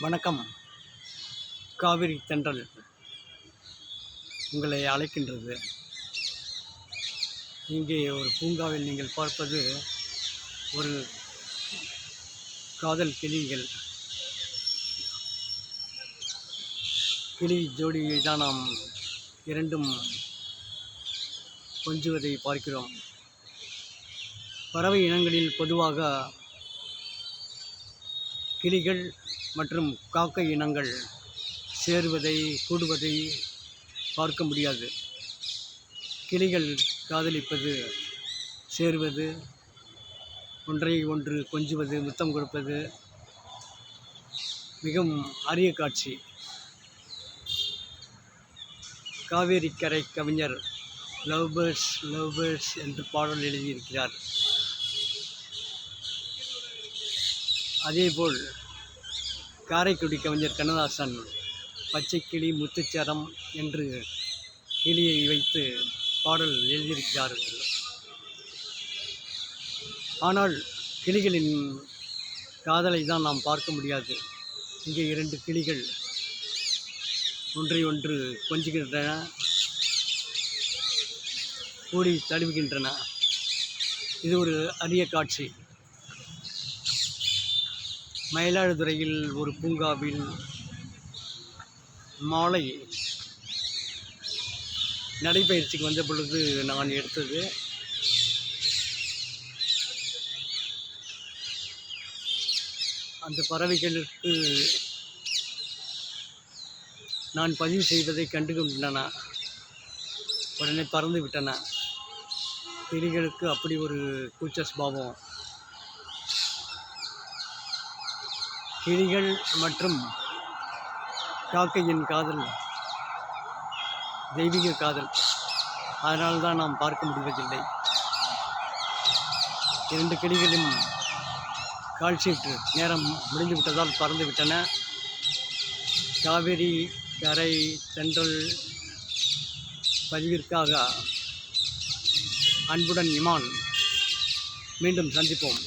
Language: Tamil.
வணக்கம். காவிரி தென்றல் உங்களை அழைக்கின்றது. இங்கே ஒரு பூங்காவில் நீங்கள் பார்ப்பது ஒரு காதல் கிளிகள். கிளி ஜோடியை தான் நாம் இரண்டும் கொஞ்சுவதை பார்க்கிறோம். பறவை இனங்களில் பொதுவாக கிளிகள் மற்றும் காக்கை இனங்கள் சேருவதை கூடுவதை பார்க்க முடியாது. கிளிகள் காதலிப்பது சேருவது ஒன்றை ஒன்று கொஞ்சுவது முத்தம் கொடுப்பது மிகவும் அரிய காட்சி. காவேரி கரை கவிஞர் லவ் பேர்ட்ஸ் லவ் பேர்ட்ஸ் என்று பாடல் எழுதியிருக்கிறார். அதேபோல் காரைக்குடி கவிஞர் கண்ணதாசன் பச்சை கிளி முத்துச்சரம் என்று கிளியை வைத்து பாடல் எழுதியிருக்கிறார்கள். ஆனால் கிளிகளின் காதலை தான் நாம் பார்க்க முடியாது. இங்கே இரண்டு கிளிகள் ஒன்றை ஒன்று கொஞ்சுகின்றன கூடி தழுவுகின்றன. இது ஒரு அரிய காட்சி. மயிலாடுதுறையில் ஒரு பூங்காவில் மாலை நடைப்பயிற்சிக்கு வந்த பொழுது நான் எடுத்தது. அந்த பறவைகளுக்கு நான் பதிவு செய்வதை கண்டுகொண்டன. உடனே பறந்து விட்டன. கிளிகளுக்கு அப்படி ஒரு கூச்ச சுபாவம். கிளிகள் மற்றும் காக்கையின் காதல் தெய்வீக காதல். அதனால் தான் நாம் பார்க்க முடிவதில்லை. இரண்டு கிளிகளும் கால்ஷீட்டு நேரம் முடிந்துவிட்டதால் பறந்துவிட்டன. காவிரி கரை தென்றல் பதிவிற்காக அன்புடன் இமான் மீண்டும் சந்திப்போம்.